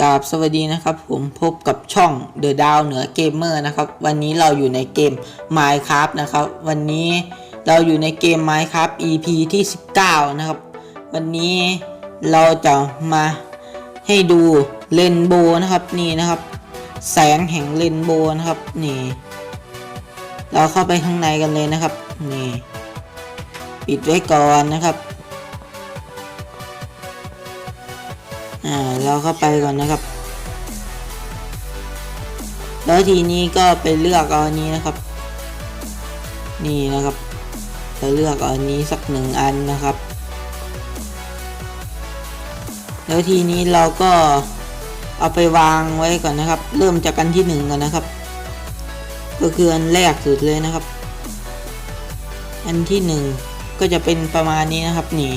กราบสวัสดีนะครับผมพบกับช่อง The ดาวเหนือเกมเมอร์นะครับ วันนี้เราอยู่ในเกม Minecraft นะครับ วันนี้เราอยู่ในเกม Minecraft EP ที่ 19 นะครับ วันนี้เราจะมาให้ดูเรนโบว์นะครับนี่นะครับ แสงแห่งเรนโบว์นะครับนี่เราเข้าไปข้างในกันเลยนะครับนี่ปิดไว้ก่อนนะครับ อ่าเราเข้าไปก่อนนะครับ แล้วทีนี้ก็ไปเลือกเอาอันนี้นะครับ นี่นะครับจะเลือกเอาอันนี้สักหนึ่งอันนะครับ แล้วทีนี้เราก็เอาไปวางไว้ก่อนนะครับ เริ่มจากกันที่หนึ่งก่อนนะครับ ก็คืออันแรกสุดเลยนะครับ อันที่หนึ่งก็จะเป็นประมาณนี้นะครับนี่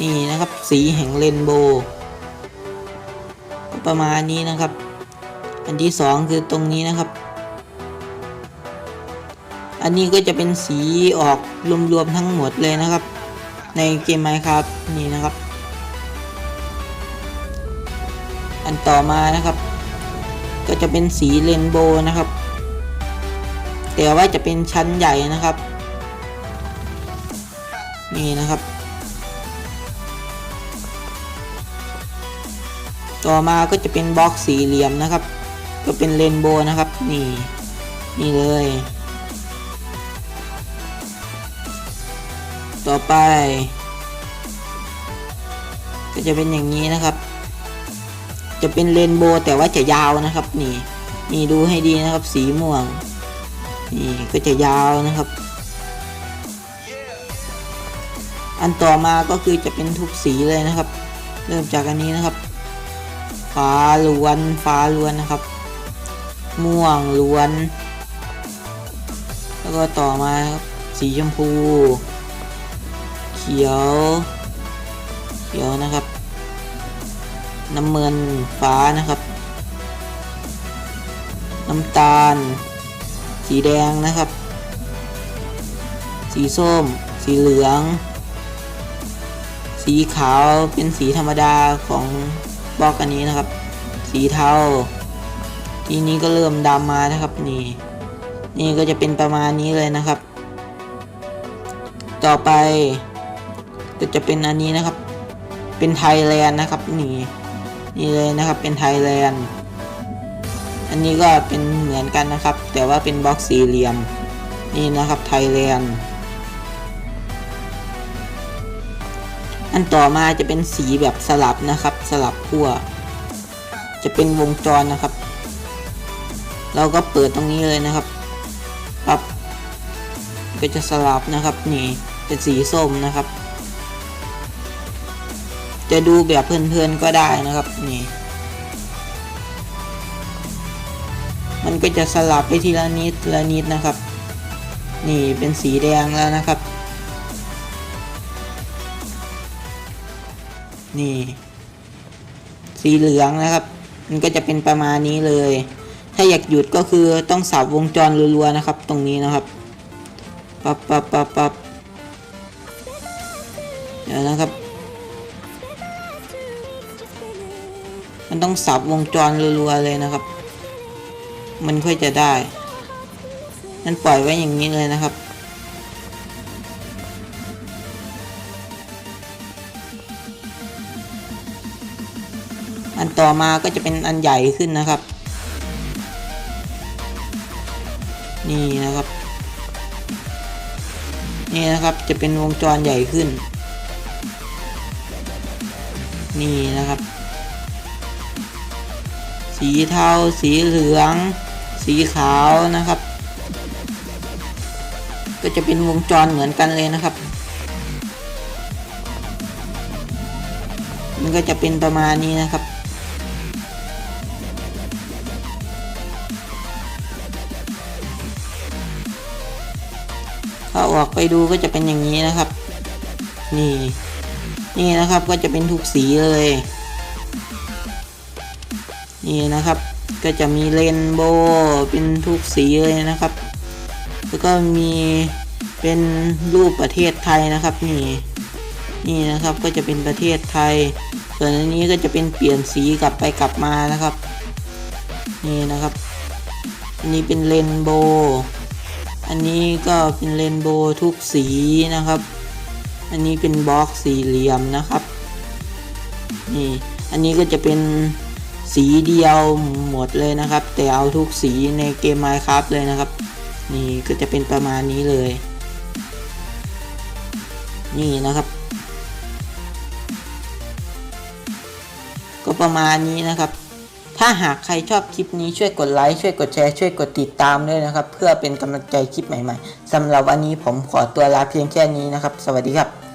นี่นะครับ สีแห่งเรนโบว์ ประมาณนี้นะครับ อันที่สองคือตรงนี้นะครับ อันนี้ก็จะเป็นสีออกรวมๆทั้งหมดเลยนะครับ ในเกมไมค์ครับนี่นะครับ อันต่อมานะครับ ก็จะเป็นสีเรนโบว์นะครับ แต่ว่าจะเป็นชั้นใหญ่นะครับ นี่นะครับ ต่อมาก็จะเป็นบล็อกสี่เหลี่ยมนะครับ ก็เป็นเรนโบว์นะครับ นี่ นี่เลย ต่อไป ก็จะเป็นอย่างนี้นะครับ จะเป็นเรนโบว์แต่ว่าจะยาวนะครับ นี่ นี่ดูให้ดีนะครับ สีม่วง นี่ก็จะยาวนะครับอันต่อมาก็คือจะเป็นทุกสีเลยนะครับ เริ่มจากอันนี้นะครับ ฟ้าล้วน ฟ้าล้วนนะครับ ม่วงล้วน แล้วก็ต่อมาครับ สีชมพู เขียว เขียวนะครับ น้ำเงินฟ้านะครับ น้ำตาล สีแดงนะครับ สีส้ม สีเหลือง สีขาวเป็นสีธรรมดาของ บล็อกอันนี้นะครับ สีเทาทีนี้ก็เริ่มดำมานะครับนี่ นี่ก็จะเป็นประมาณนี้เลยนะครับ ต่อไป ก็จะเป็นอันนี้นะครับ เป็นไทยแลนด์นะครับนี่นี่เลยนะครับเป็นไทยแลนด์อันนี้ก็เป็นเหมือนกันนะครับ แต่ว่าเป็นบล็อกสี่เหลี่ยม นี่นะครับไทยแลนด์ อันต่อมาจะเป็นสีแบบสลับนะครับ สลับขั้วจะเป็นวงจรนะครับ เราก็เปิดตรงนี้เลยนะครับปั๊บก็จะสลับนะครับนี่เป็นสีส้มนะครับ จะดูแบบเพลินๆก็ได้นะครับนี่มันก็จะสลับไปทีละนิดละนิดนะครับ นี่เป็นสีแดงแล้วนะครับ นี่ สีเหลืองนะครับ มันก็จะเป็นประมาณนี้เลย ถ้าอยากหยุดก็คือต้องสับวงจรรัวๆนะครับ ตรงนี้นะครับปับปับปับปับเดี๋ยวนะครับ มันต้องสับวงจรรัวๆเลยนะครับ มันค่อยจะได้นั่นปล่อยไว้อย่างนี้เลยนะครับ อันต่อมาก็จะเป็นอันใหญ่ขึ้นนะครับ นี่นะครับ นี่นะครับจะเป็นวงจรใหญ่ขึ้น นี่นะครับ สีเทาสีเหลือง สีขาวนะครับ ก็จะเป็นวงจรเหมือนกันเลยนะครับมันก็จะเป็นประมาณนี้นะครับ ถ้าออกไปดูก็จะเป็นอย่างนี้นะครับ นี่ นี่นะครับก็จะเป็นทุกสีเลย นี่นะครับ ก็จะมีเรนโบว์เป็นทุกสีเลยนะครับ แล้วก็มีเป็นรูปประเทศไทยนะครับนี่นี่นะครับก็จะเป็นประเทศไทย ส่วนอันนี้ก็จะเป็นเปลี่ยนสีกลับไปกลับมานะครับ นี่นะครับ อันนี้เป็นเรนโบว์ อันนี้ก็เป็นเรนโบว์ทุกสีนะครับ อันนี้เป็นบล็อกสี่เหลี่ยมนะครับ นี่ อันนี้ก็จะเป็นสีเดียวหมดเลยนะครับ แต่เอาทุกสีในเกม Minecraft เลยนะครับ นี่ก็จะเป็นประมาณนี้เลย นี่นะครับ ก็ประมาณนี้นะครับ ถ้าหากใครชอบคลิปนี้ช่วยกดไลค์ช่วยกดแชร์ช่วยกดติดตามด้วยนะครับ เพื่อเป็นกำลังใจคลิปใหม่ๆสำหรับวันนี้ผมขอตัวลาเพียงแค่นี้นะครับ สวัสดีครับ